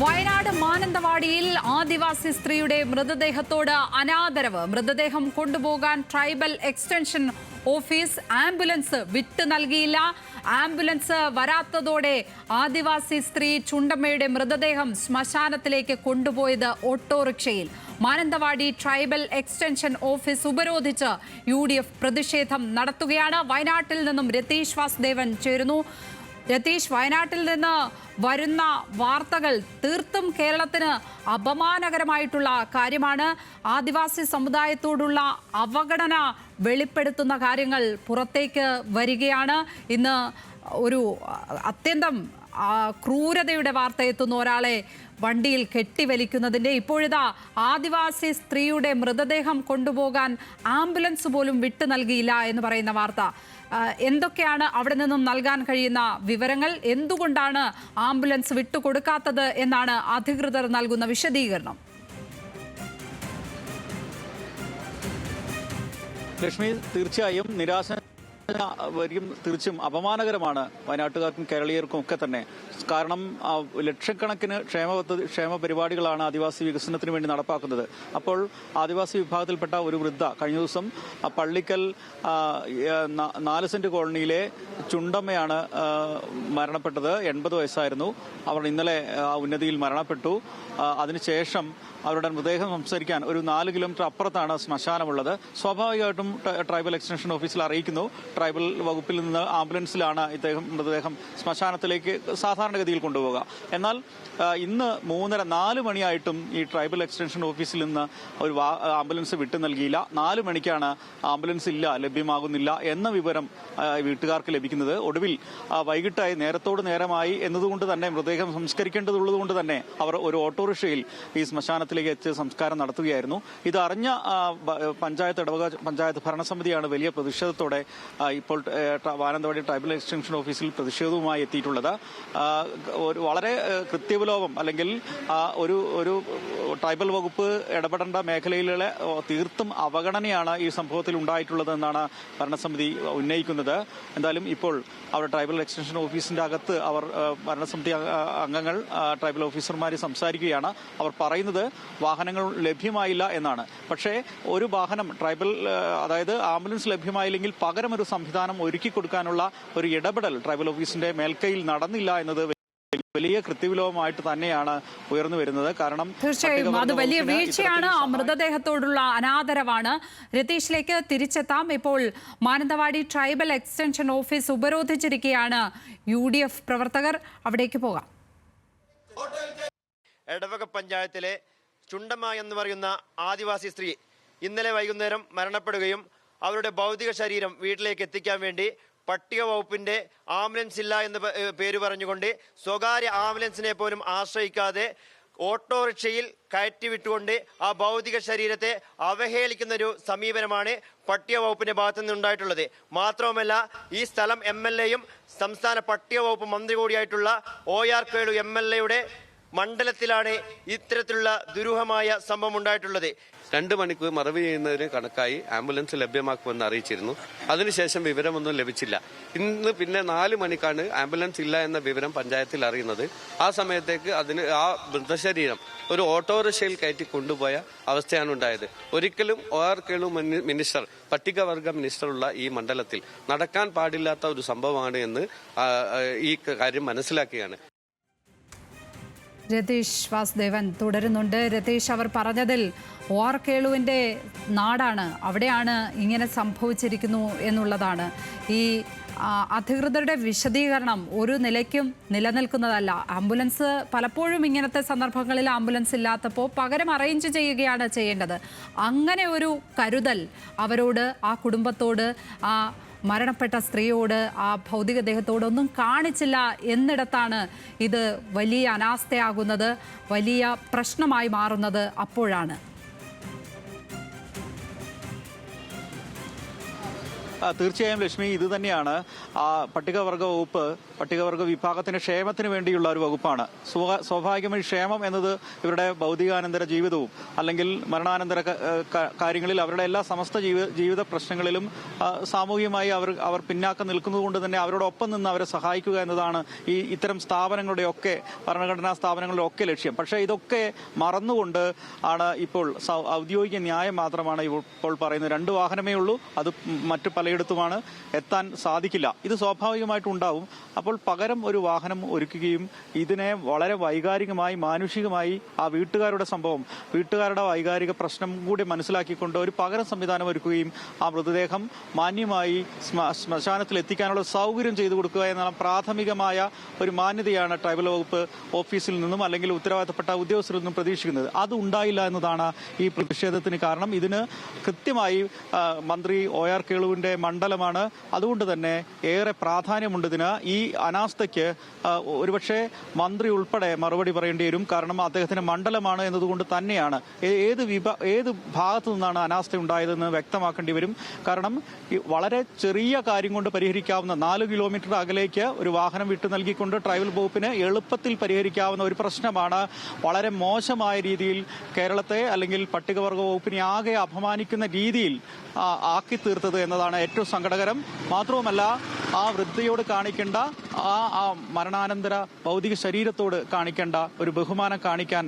വയനാട് മാനന്തവാടിയിൽ ആദിവാസി സ്ത്രീയുടെ മൃതദേഹത്തോട് അനാദരവ്. മൃതദേഹം കൊണ്ടുപോകാൻ ട്രൈബൽ എക്സ്റ്റൻഷൻ ഓഫീസ് ആംബുലൻസ് വിട്ടു നൽകിയില്ല. ആംബുലൻസ് വരാത്തതോടെ ആദിവാസി സ്ത്രീ ചുണ്ടമ്മയുടെ മൃതദേഹം ശ്മശാനത്തിലേക്ക് കൊണ്ടുപോയത് ഓട്ടോറിക്ഷയിൽ. മാനന്തവാടി ട്രൈബൽ എക്സ്റ്റൻഷൻ ഓഫീസ് ഉപരോധിച്ച് യു പ്രതിഷേധം നടത്തുകയാണ്. വയനാട്ടിൽ നിന്നും രതീഷ് വാസുദേവൻ ചേരുന്നു. രതീഷ് വയനാട്ടിൽ നിന്ന് വരുന്ന വാർത്തകൾ തീർത്തും കേരളത്തിന് അപമാനകരമായിട്ടുള്ള കാര്യമാണ്. ആദിവാസി സമുദായത്തോടുള്ള അവഗണന വെളിപ്പെടുത്തുന്ന കാര്യങ്ങൾ പുറത്തേക്ക് വരികയാണ്. ഇന്ന് ഒരു അത്യന്തം ക്രൂരതയുടെ വാർത്ത എത്തുന്ന ഒരാളെ വണ്ടിയിൽ കെട്ടിവലിക്കുന്നതിന്റെ ഇപ്പോഴിതാ ആദിവാസി സ്ത്രീയുടെ മൃതദേഹം കൊണ്ടുപോകാൻ ആംബുലൻസ് പോലും വിട്ടു നൽകിയില്ല എന്ന് പറയുന്ന വാർത്ത. എന്തൊക്കെയാണ് അവിടെ നിന്നും നൽകാൻ കഴിയുന്ന വിവരങ്ങൾ? എന്തുകൊണ്ടാണ് ആംബുലൻസ് വിട്ടുകൊടുക്കാത്തത് എന്നാണ് അധികൃതർ നൽകുന്ന വിശദീകരണം. ലക്ഷ്മി തീർച്ചയായും നിരാശ വരും. തീർച്ചയായും അപമാനകരമാണ് വയനാട്ടുകാർക്കും കേരളീയർക്കും ഒക്കെ തന്നെ. കാരണം ലക്ഷക്കണക്കിന് ക്ഷേമ പദ്ധതി ക്ഷേമ പരിപാടികളാണ് ആദിവാസി വികസനത്തിന് വേണ്ടി നടപ്പാക്കുന്നത്. അപ്പോൾ ആദിവാസി വിഭാഗത്തിൽപ്പെട്ട ഒരു വൃദ്ധ കഴിഞ്ഞ ദിവസം പള്ളിക്കൽ നാല് സെന്റ് കോളനിയിലെ ചുണ്ടമ്മയാണ് മരണപ്പെട്ടത്. എൺപത് വയസ്സായിരുന്നു. അവർ ഇന്നലെ ആ, ഉന്നതിയിൽ മരണപ്പെട്ടു. അതിനുശേഷം അവരുടെ മൃതദേഹം സംസ്കരിക്കാൻ ഒരു നാല് കിലോമീറ്റർ അപ്പുറത്താണ് ശ്മശാനമുള്ളത്. സ്വാഭാവികമായിട്ടും ട്ര- ട്രൈബൽ എക്സ്റ്റൻഷൻ ഓഫീസിൽ അറിയിക്കുന്നു. ട്രൈബൽ വകുപ്പിൽ നിന്ന് ആംബുലൻസിലാണ് ഇദ്ദേഹം മൃതദേഹം ശ്മശാനത്തിലേക്ക് സാധാരണഗതിയിൽ കൊണ്ടുപോകുക എന്നാൽ ഇന്ന് മൂന്നര നാല് മണിയായിട്ടും ഈ ട്രൈബൽ എക്സ്റ്റൻഷൻ ഓഫീസിൽ നിന്ന് ഒരു ആംബുലൻസ് വിട്ടു നൽകിയില്ല. നാല് മണിക്കാണ് ആംബുലൻസ് ഇല്ല ലഭ്യമാകുന്നില്ല എന്ന വിവരം വീട്ടുകാർക്ക് ലഭിക്കുന്നത്. ഒടുവിൽ വൈകിട്ടായി നേരത്തോട് നേരമായി എന്നതുകൊണ്ട് തന്നെ മൃതദേഹം സംസ്കരിക്കേണ്ടതുള്ളതുകൊണ്ട് തന്നെ അവർ ഒരു ഓട്ടോറിക്ഷയിൽ ഈ ശ്മശാനത്തിലേക്ക് എത്തി സംസ്കാരം നടത്തുകയായിരുന്നു. ഇത് അറിഞ്ഞ പഞ്ചായത്ത് ഇടവക പഞ്ചായത്ത് ഭരണസമിതിയാണ് വലിയ പ്രതിഷേധത്തോടെ ഇപ്പോൾ വാനന്തവാടി ട്രൈബൽ എക്സ്റ്റൻഷൻ ഓഫീസിൽ പ്രതിഷേധവുമായി എത്തിയിട്ടുള്ളത്. ഒരു വളരെ കൃത്യവിലോപം അല്ലെങ്കിൽ ഒരു ഒരു ട്രൈബൽ വകുപ്പ് ഇടപെടേണ്ട മേഖലയിലെ തീർത്തും അവഗണനയാണ് ഈ സംഭവത്തിൽ ഉണ്ടായിട്ടുള്ളത് എന്നാണ് ഭരണസമിതി ഉന്നയിക്കുന്നത്. എന്തായാലും ഇപ്പോൾ അവർ ട്രൈബൽ എക്സ്റ്റൻഷൻ ഓഫീസിന്റെ അകത്ത് അവർ ഭരണസമിതി അംഗങ്ങൾ ട്രൈബൽ ഓഫീസർമാർ സംസാരിക്കുകയാണ്. അവർ പറയുന്നത് വാഹനങ്ങൾ ലഭ്യമായില്ല എന്നാണ്. പക്ഷേ ഒരു വാഹനം ട്രൈബൽ അതായത് ആംബുലൻസ് ലഭ്യമായില്ലെങ്കിൽ പകരം ഒരു സംവിധാനം ഒരുക്കി കൊടുക്കാനുള്ള ഒരു ഇടപെടൽ ട്രൈബൽ ഓഫീസിന്റെ മേൽക്കൈയിൽ നടന്നില്ല എന്നത് വലിയ കൃത്യവിലോപമായിട്ട് തന്നെയാണ് ഉയർന്നു വരുന്നത്. കാരണം തീർച്ചയായും. അത് വലിയ വീഴ്ചയാണ്. മൃതദേഹത്തോടുള്ള അനാദരവാണ്. രതീഷിലേക്ക് തിരിച്ചെത്താം. ഇപ്പോൾ മാനന്തവാടി ട്രൈബൽ എക്സ്റ്റൻഷൻ ഓഫീസ് ഉപരോധിച്ചിരിക്കുകയാണ് യു ഡി എഫ് പ്രവർത്തകർ. അവിടേക്ക് പോകാം. എടവക പഞ്ചായത്തിലെ ചുണ്ടമ്മ എന്ന് പറയുന്ന ആദിവാസി സ്ത്രീ ഇന്നലെ വൈകുന്നേരം മരണപ്പെടുകയും അവരുടെ ഭൗതിക ശരീരം വീട്ടിലേക്ക് എത്തിക്കാൻ വേണ്ടി പട്ടിക വകുപ്പിന്റെ ആംബുലൻസ് ഇല്ല എന്ന് പേര് പറഞ്ഞുകൊണ്ട് സ്വകാര്യ ആംബുലൻസിനെ പോലും ആശ്രയിക്കാതെ ഓട്ടോറിക്ഷയിൽ കയറ്റി വിട്ടുകൊണ്ട് ആ ഭൗതിക ശരീരത്തെ അവഹേളിക്കുന്ന ഒരു സമീപനമാണ് പട്ടിക വകുപ്പിന്റെ ഭാഗത്തു നിന്നുണ്ടായിട്ടുള്ളത് മാത്രവുമല്ല ഈ സ്ഥലം എം എൽ എയും സംസ്ഥാന പട്ടിക വകുപ്പ് മന്ത്രി കൂടിയായിട്ടുള്ള O R Kelu M L എയുടെ മണ്ഡലത്തിലാണ് ഇത്തരത്തിലുള്ള ദുരൂഹമായ സംഭവം ഉണ്ടായിട്ടുള്ളത്. രണ്ട് മണിക്കൂർ മറവ് ചെയ്യുന്നതിന് കണക്കായി ആംബുലൻസ് ലഭ്യമാക്കുമെന്ന് അറിയിച്ചിരുന്നു. അതിനുശേഷം വിവരമൊന്നും ലഭിച്ചില്ല. ഇന്ന് പിന്നെ നാല് മണിക്കാണ് ആംബുലൻസ് ഇല്ല എന്ന വിവരം പഞ്ചായത്തിൽ അറിയുന്നത്. ആ സമയത്തേക്ക് അതിന് ആ മൃതശരീരം ഒരു ഓട്ടോറിക്ഷയിൽ കയറ്റി കൊണ്ടുപോയ അവസ്ഥയാണ് ഉണ്ടായത്. ഒരിക്കലും ഒ ആർ കേളു മിനിസ്റ്റർ പട്ടികവർഗ മിനിസ്റ്ററുള്ള ഈ മണ്ഡലത്തിൽ നടക്കാൻ പാടില്ലാത്ത ഒരു സംഭവമാണ് എന്ന് ഈ കാര്യം മനസ്സിലാക്കുകയാണ്. രതീഷ് വാസുദേവൻ തുടരുന്നുണ്ട്. രതീഷ് അവർ പറഞ്ഞതിൽ ഓർ കേളുവിന്റെ നാടാണ്. അവിടെയാണ് ഇങ്ങനെ സംഭവിച്ചിരിക്കുന്നു എന്നുള്ളതാണ്. ഈ അധികൃതരുടെ വിശദീകരണം ഒരു നിലയ്ക്കും നിലനിൽക്കുന്നതല്ല. ആംബുലൻസ് പലപ്പോഴും ഇങ്ങനത്തെ സന്ദർഭങ്ങളിൽ ആംബുലൻസ് ഇല്ലാത്തപ്പോൾ പകരം അറേഞ്ച് ചെയ്യുകയാണ് ചെയ്യേണ്ടത്. അങ്ങനെ ഒരു കരുതൽ അവരോട് ആ കുടുംബത്തോട് ആ മരണപ്പെട്ട സ്ത്രീയോട് ആ ഭൗതിക ദേഹത്തോടൊന്നും കാണിച്ചില്ല എന്നിടത്താണ് ഇത് വലിയ അനാസ്ഥയാകുന്നത് വലിയ പ്രശ്നമായി മാറുന്നത് അപ്പോഴാണ്. തീർച്ചയായും ലക്ഷ്മി ഇത് തന്നെയാണ് ആ, പട്ടികവർഗ വകുപ്പ് പട്ടികവർഗ വിഭാഗത്തിന്റെ ക്ഷേമത്തിന് വേണ്ടിയുള്ള ഒരു വകുപ്പാണ്. സ്വാ- സ്വാഭാവികമായി ക്ഷേമം എന്നത് ഇവരുടെ ഭൗതികാനന്തര ജീവിതവും അല്ലെങ്കിൽ മരണാനന്തര കാര്യങ്ങളിൽ അവരുടെ എല്ലാ സമസ്ത ജീവിത പ്രശ്നങ്ങളിലും സാമൂഹികമായി അവർ അവർ പിന്നാക്കം നിൽക്കുന്നതുകൊണ്ട് തന്നെ അവരോടൊപ്പം നിന്ന് അവരെ സഹായിക്കുക എന്നതാണ് ഈ ഇത്തരം സ്ഥാപനങ്ങളുടെ ഒക്കെ ഭരണഘടനാ സ്ഥാപനങ്ങളുടെ ഒക്കെ ലക്ഷ്യം. പക്ഷേ ഇതൊക്കെ മറന്നുകൊണ്ട് ആണ് ഇപ്പോൾ ഔദ്യോഗിക ന്യായം മാത്രമാണ് ഇപ്പോൾ പറയുന്നത്. രണ്ട് വാഹനമേ ഉള്ളൂ അത് മറ്റു പലയിടത്തുമാണ് എത്താൻ സാധിക്കില്ല. ഇത് സ്വാഭാവികമായിട്ടും ഉണ്ടാവും. അപ്പോൾ പകരം ഒരു വാഹനം ഒരുക്കുകയും ഇതിനെ വളരെ വൈകാരികമായി മാനുഷികമായി ആ വീട്ടുകാരുടെ സംഭവം വീട്ടുകാരുടെ വൈകാരിക പ്രശ്നം കൂടി മനസ്സിലാക്കിക്കൊണ്ട് ഒരു പകരം സംവിധാനം ഒരുക്കുകയും ആ മൃതദേഹം മാന്യമായി ശ്മ- ശ്മശാനത്തിൽ എത്തിക്കാനുള്ള സൗകര്യം ചെയ്തു കൊടുക്കുക എന്ന പ്രാഥമികമായ ഒരു മാന്യതയാണ് ട്രൈബൽ വകുപ്പ് ഓഫീസിൽ നിന്നും അല്ലെങ്കിൽ ഉത്തരവാദിത്തപ്പെട്ട ഉദ്യോഗസ്ഥരിൽ നിന്നും പ്രതീക്ഷിക്കുന്നത്. അത് ഉണ്ടായില്ല എന്നതാണ് ഈ പ്രതിഷേധത്തിന് കാരണം. ഇതിന് കൃത്യമായി മന്ത്രി ഒ ആർ കേളുവിന്റെ മണ്ഡലമാണ്. അതുകൊണ്ട് തന്നെ ഏറെ പ്രാധാന്യമുണ്ട് ഇതിന്. ഈ അനാസ്ഥയ്ക്ക് ഒരുപക്ഷെ മന്ത്രി ഉൾപ്പെടെ മറുപടി പറയേണ്ടി വരും. കാരണം അദ്ദേഹത്തിന്റെ മണ്ഡലമാണ് എന്നതുകൊണ്ട് തന്നെയാണ്. ഏത് വിഭാ ഏത് ഭാഗത്തു നിന്നാണ് അനാസ്ഥ ഉണ്ടായതെന്ന് വ്യക്തമാക്കേണ്ടി വരും. കാരണം വളരെ ചെറിയ കാര്യം കൊണ്ട് പരിഹരിക്കാവുന്ന നാല് കിലോമീറ്റർ അകലേക്ക് ഒരു വാഹനം വിട്ടു നൽകിക്കൊണ്ട് ട്രൈബൽ വകുപ്പിന് എളുപ്പത്തിൽ പരിഹരിക്കാവുന്ന ഒരു പ്രശ്നമാണ്. വളരെ മോശമായ രീതിയിൽ കേരളത്തെ അല്ലെങ്കിൽ പട്ടികവർഗ വകുപ്പിനെ ആകെ അപമാനിക്കുന്ന രീതിയിൽ ആക്കി തീർത്തത് എന്നതാണ് ഏറ്റവും സങ്കടകരം. മാത്രവുമല്ല ആ വൃദ്ധയോട് കാണിക്കേണ്ട ആ ആ മരണാനന്തര ഭൗതിക ശരീരത്തോട് കാണിക്കേണ്ട ഒരു ബഹുമാനം കാണിക്കാൻ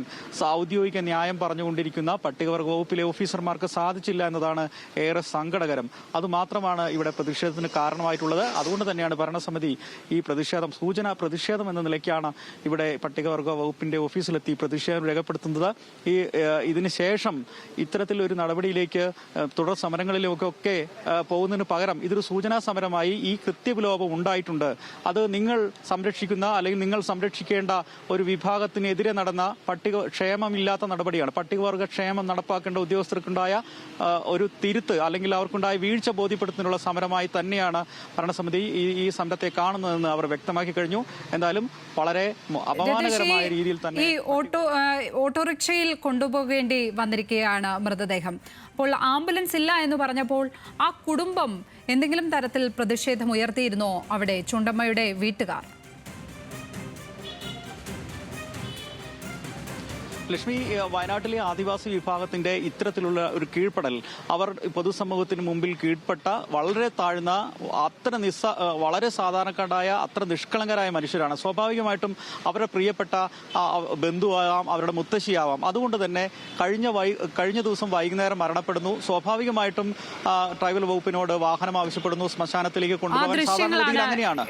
ഔദ്യോഗിക ന്യായം പറഞ്ഞുകൊണ്ടിരിക്കുന്ന പട്ടികവർഗ വകുപ്പിലെ ഓഫീസർമാർക്ക് സാധിച്ചില്ല എന്നതാണ് ഏറെ സങ്കടകരം. അതുമാത്രമാണ് ഇവിടെ പ്രതിഷേധത്തിന് കാരണമായിട്ടുള്ളത്. അതുകൊണ്ട് തന്നെയാണ് ഭരണസമിതി ഈ പ്രതിഷേധം സൂചന പ്രതിഷേധം എന്ന നിലയ്ക്കാണ് ഇവിടെ പട്ടികവർഗ വകുപ്പിന്റെ ഓഫീസിലെത്തി പ്രതിഷേധം രേഖപ്പെടുത്തുന്നത്. ഈ ഇതിനുശേഷം ഇതിന് ശേഷം ഇത്തരത്തിലൊരു നടപടിയിലേക്ക് തുടർ സമരങ്ങളിലേക്കൊക്കെ പോകുന്നതിന് പകരം ഇതൊരു സൂചനാ സമരമായി ഈ കൃത്യവിലോപം ഉണ്ടായിട്ടുണ്ട്. അത് നിങ്ങൾ സംരക്ഷിക്കുന്ന അല്ലെങ്കിൽ നിങ്ങൾ സംരക്ഷിക്കേണ്ട ഒരു വിഭാഗത്തിനെതിരെ നടന്ന പട്ടിക ക്ഷേമമില്ലാത്ത നടപടിയാണ്. പട്ടികവർഗ ക്ഷേമം നടപ്പാക്കേണ്ട ഉദ്യോഗസ്ഥർക്കുണ്ടായ ഒരു തിരുത്ത് അല്ലെങ്കിൽ അവർക്കുണ്ടായ വീഴ്ച ബോധ്യപ്പെടുത്തുന്നതിനുള്ള സമരമായി തന്നെയാണ് ഭരണസമിതി ഈ ഈ സമരത്തെ കാണുന്നതെന്ന് അവർ വ്യക്തമാക്കി കഴിഞ്ഞു. എന്തായാലും വളരെ അപമാനകരമായ രീതിയിൽ തന്നെ ഈ ഓട്ടോ ഓട്ടോറിക്ഷയിൽ കൊണ്ടുപോകേണ്ടി വന്നിരിക്കുകയാണ് മൃതദേഹം. അപ്പോൾ ആംബുലൻസ് ഇല്ല എന്ന് പറഞ്ഞപ്പോൾ ആ കുടുംബം എന്തെങ്കിലും തരത്തിൽ പ്രതിഷേധം ഉയർത്തിയിരുന്നോ അവിടെ ചുണ്ടമ്മയുടെ വീട്ടുകാർ? ലക്ഷ്മി വയനാട്ടിലെ ആദിവാസി വിഭാഗത്തിന്റെ ഇത്തരത്തിലുള്ള ഒരു കീഴ്പ്പെടൽ. അവർ പൊതുസമൂഹത്തിന് മുമ്പിൽ കീഴ്പ്പെട്ട വളരെ താഴ്ന്ന അത്ര നിസ്സ വളരെ സാധാരണക്കാരായ അത്ര നിഷ്കളങ്കരായ മനുഷ്യരാണ്. സ്വാഭാവികമായിട്ടും അവരുടെ പ്രിയപ്പെട്ട ബന്ധുവാകാം അവരുടെ മുത്തശ്ശിയാവാം. അതുകൊണ്ട് തന്നെ കഴിഞ്ഞ വൈ കഴിഞ്ഞ ദിവസം വൈകുന്നേരം മരണപ്പെടുന്നു. സ്വാഭാവികമായിട്ടും ട്രൈബൽ വകുപ്പിനോട് വാഹനം ആവശ്യപ്പെടുന്നു. ശ്മശാനത്തിലേക്ക് കൊണ്ടുപോകാൻ അങ്ങനെയാണ്.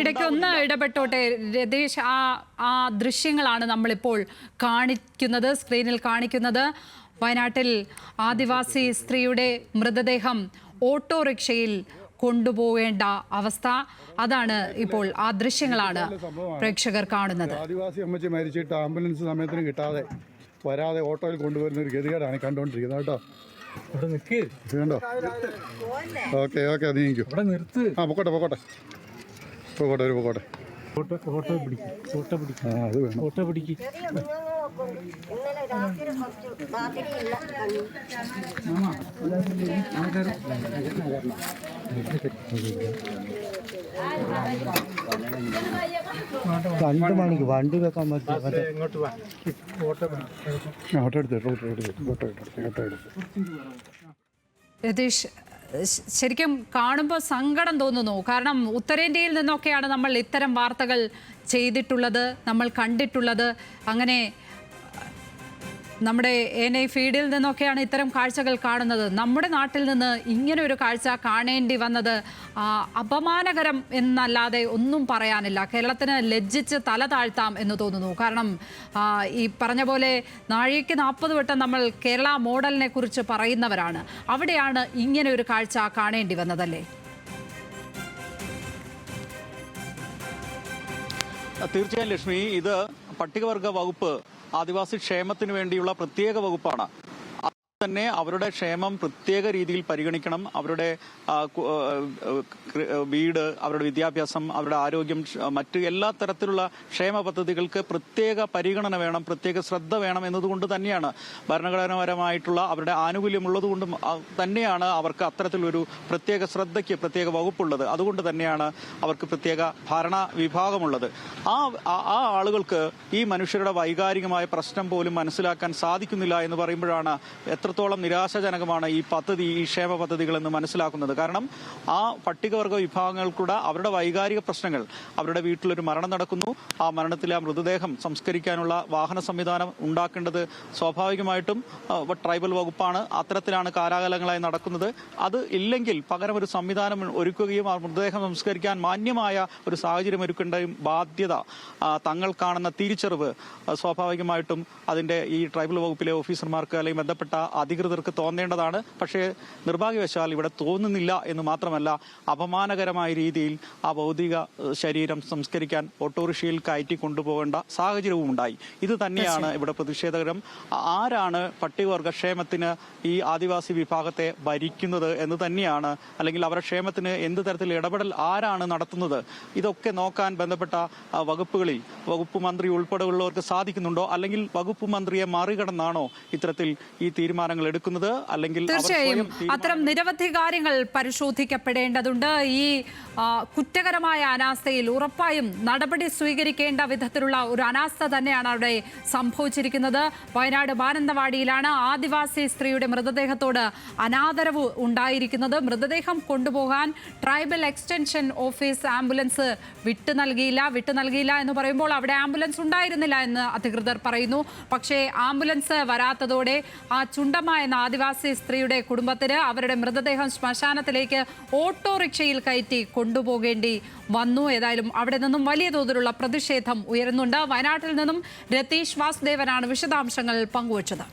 ഇടയ്ക്ക് ഒന്ന് ഇടപെട്ടോട്ടെ രതീഷ്. ആ ആ ദൃശ്യങ്ങളാണ് നമ്മളിപ്പോൾ കാണിക്കുന്നത് സ്ക്രീനിൽ കാണിക്കുന്നത് വയനാട്ടിൽ ആദിവാസി സ്ത്രീയുടെ മൃതദേഹം ഓട്ടോറിക്ഷയിൽ കൊണ്ടുപോകേണ്ട അവസ്ഥ. അതാണ് ഇപ്പോൾ ആ ദൃശ്യങ്ങളാണ് പ്രേക്ഷകർ കാണുന്നത്. ആദിവാസി അമ്മച്ചി മരിച്ചിട്ട് ആംബുലൻസ് സമയത്തിന് കിട്ടാതെ വരാതെ ഓട്ടോയിൽ കൊണ്ടുവരുന്ന ഒരു ഗതികേടാണ് കണ്ടുകൊണ്ടിരിക്കുന്നത്. കേട്ടോ. കണ്ടോ ഓക്കെ ഓക്കെ അത് ഇവിടെ നിർത്ത്. ആ പൊക്കോട്ടെ പൊക്കോട്ടെ. പൊക്കോട്ടെ ഒരു പൊക്കോട്ടെ. ഓട്ടോ പിടിക്കും. ഓട്ടോ പിടിക്കും. ആ അത് വേണം. ഓട്ടോ പിടിക്കും. ഇന്നലെ രാത്രി കുറച്ച് രാത്രി ഇല്ല രണ്ട് മണിക്ക് വണ്ടി വെക്കാൻ പറ്റും. മറ്റേ വാ. ഓട്ടോ പിടിക്കും ആ, ഓട്ടോ എടുത്ത് ഓട്ടോ എടുത്ത് ഓട്ടോ എടുത്ത് ഓട്ടോ എടുത്ത് രതീഷ് ശരിക്കും കാണുമ്പോൾ സങ്കടം തോന്നുന്നു. കാരണം ഉത്തരേന്ത്യയിൽ നിന്നൊക്കെയാണ് നമ്മൾ ഇത്തരം വാർത്തകൾ ചെയ്തിട്ടുള്ളത് നമ്മൾ കണ്ടിട്ടുള്ളത്. അങ്ങനെ നമ്മുടെ എൻ ഐ ഫീഡിൽ നിന്നൊക്കെയാണ് ഇത്തരം കാഴ്ചകൾ കാണുന്നത്. നമ്മുടെ നാട്ടിൽ നിന്ന് ഇങ്ങനെ ഒരു കാഴ്ച കാണേണ്ടി വന്നത് അപമാനകരം എന്നല്ലാതെ ഒന്നും പറയാനില്ല. കേരളത്തിന് ലജ്ജിച്ച് തല താഴ്ത്താം എന്ന് തോന്നുന്നു. കാരണം ഈ പറഞ്ഞ പോലെ നാഴിക്ക് നാൽപ്പത് വട്ടം നമ്മൾ കേരള മോഡലിനെ കുറിച്ച് പറയുന്നവരാണ്. അവിടെയാണ് ഇങ്ങനെ ഒരു കാഴ്ച കാണേണ്ടി വന്നതല്ലേ? തീർച്ചയായും ലക്ഷ്മി ഇത് പട്ടികവർഗ വകുപ്പ് ആദിവാസി ക്ഷേമത്തിന് വേണ്ടിയുള്ള പ്രത്യേക വകുപ്പാണ്. തന്നെ അവരുടെ ക്ഷേമം പ്രത്യേക രീതിയിൽ പരിഗണിക്കണം. അവരുടെ വീട് അവരുടെ വിദ്യാഭ്യാസം അവരുടെ ആരോഗ്യം മറ്റ് എല്ലാ തരത്തിലുള്ള ക്ഷേമ പദ്ധതികൾക്ക് പ്രത്യേക പരിഗണന വേണം പ്രത്യേക ശ്രദ്ധ വേണം എന്നതുകൊണ്ട് തന്നെയാണ്. ഭരണഘടനാപരമായിട്ടുള്ള അവരുടെ ആനുകൂല്യം ഉള്ളതുകൊണ്ട് തന്നെയാണ് അവർക്ക് അത്തരത്തിലൊരു പ്രത്യേക ശ്രദ്ധയ്ക്ക് പ്രത്യേക വകുപ്പുള്ളത്. അതുകൊണ്ട് തന്നെയാണ് അവർക്ക് പ്രത്യേക ഭരണ വിഭാഗമുള്ളത്. ആ ആ- ആളുകൾക്ക് ഈ മനുഷ്യരുടെ വൈകാരികമായ പ്രശ്നം പോലും മനസ്സിലാക്കാൻ സാധിക്കുന്നില്ല എന്ന് പറയുമ്പോഴാണ് എത്രത്തോളം നിരാശാജനകമാണ് ഈ പദ്ധതി ഈ ക്ഷേമ പദ്ധതികൾ എന്ന് മനസ്സിലാക്കുന്നത്. കാരണം ആ പട്ടികവർഗ വിഭാഗങ്ങൾക്കൂടെ അവരുടെ വൈകാരിക പ്രശ്നങ്ങൾ അവരുടെ വീട്ടിലൊരു മരണം നടക്കുന്നു. ആ മരണത്തിലെ ആ മൃതദേഹം സംസ്കരിക്കാനുള്ള വാഹന സംവിധാനം ഉണ്ടാക്കേണ്ടത് സ്വാഭാവികമായിട്ടും ട്രൈബൽ വകുപ്പാണ്. അത്തരത്തിലാണ് കാലാകാലങ്ങളായി നടക്കുന്നത്. അത് ഇല്ലെങ്കിൽ പകരം ഒരു സംവിധാനം ഒരുക്കുകയും ആ മൃതദേഹം സംസ്കരിക്കാൻ മാന്യമായ ഒരു സാഹചര്യം ഒരുക്കേണ്ടതും ബാധ്യത തങ്ങൾ കാണുന്ന തിരിച്ചറിവ് സ്വാഭാവികമായിട്ടും അതിന്റെ ഈ ട്രൈബൽ വകുപ്പിലെ ഓഫീസർമാർക്ക് അല്ലെങ്കിൽ ബന്ധപ്പെട്ട അധികൃതർക്ക് തോന്നേണ്ടതാണ്. പക്ഷേ നിർഭാഗ്യവശാൽ ഇവിടെ തോന്നുന്നില്ല എന്ന് മാത്രമല്ല അപമാനകരമായ രീതിയിൽ ആ ഭൗതിക ശരീരം സംസ്കരിക്കാൻ ഓട്ടോറിക്ഷയിൽ കയറ്റി കൊണ്ടുപോകേണ്ട സാഹചര്യവും ഉണ്ടായി. ഇത് തന്നെയാണ് ഇവിടെ പ്രതിഷേധകരം. ആരാണ് പട്ടികവർഗ ക്ഷേമത്തിന് ഈ ആദിവാസി വിഭാഗത്തെ ഭരിക്കുന്നത് എന്ന് തന്നെയാണ് അല്ലെങ്കിൽ അവരുടെ ക്ഷേമത്തിന് എന്ത് തരത്തിൽ ഇടപെടൽ ആരാണ് നടത്തുന്നത്? ഇതൊക്കെ നോക്കാൻ ബന്ധപ്പെട്ട വകുപ്പുകളിൽ വകുപ്പ് മന്ത്രി ഉൾപ്പെടെയുള്ളവർക്ക് സാധിക്കുന്നുണ്ടോ? അല്ലെങ്കിൽ വകുപ്പ് മന്ത്രിയെ മറികടന്നാണോ ഇത്തരത്തിൽ ഈ തീരുമാനങ്ങൾ എടുക്കുന്നത് അല്ലെങ്കിൽ തീർച്ചയായും. അത്തരം നിരവധി കാര്യങ്ങൾ പരിശോധിക്കപ്പെടേണ്ടതുണ്ട്. ഈ കുറ്റകരമായ അനാസ്ഥയിൽ ഉറപ്പായും നടപടി സ്വീകരിക്കേണ്ട വിധത്തിലുള്ള ഒരു അനാസ്ഥ തന്നെയാണ് അവിടെ സംഭവിച്ചിരിക്കുന്നത്. വയനാട് മാനന്തവാടിയിലാണ് ആദിവാസി സ്ത്രീയുടെ മൃതദേഹത്തോട് അനാദരവ് ഉണ്ടായിരിക്കുന്നത്. മൃതദേഹം കൊണ്ടുപോകാൻ ട്രൈബൽ എക്സ്റ്റൻഷൻ ഓഫീസ് ആംബുലൻസ് വിട്ടു നൽകിയില്ല. വിട്ടു നൽകിയില്ല എന്ന് പറയുമ്പോൾ അവിടെ ആംബുലൻസ് ഉണ്ടായിരുന്നില്ല എന്ന് അധികൃതർ പറയുന്നു. പക്ഷേ ആംബുലൻസ് വരാത്തതോടെ ആ ചുണ്ടമ്മ എന്ന ആദിവാസി സ്ത്രീയുടെ കുടുംബത്തിന് അവരുടെ മൃതദേഹം ശ്മശാനത്തിലേക്ക് ഓട്ടോറിക്ഷയിൽ കയറ്റി കൊണ്ടുപോകേണ്ടി വന്നു. ഏതായാലും അവിടെ നിന്നും വലിയ തോതിലുള്ള പ്രതിഷേധം ഉയരുന്നുണ്ട്. വയനാട്ടിൽ നിന്നും രതീഷ് വാസുദേവനാണ് വിശദാംശങ്ങൾ പങ്കുവച്ചത്.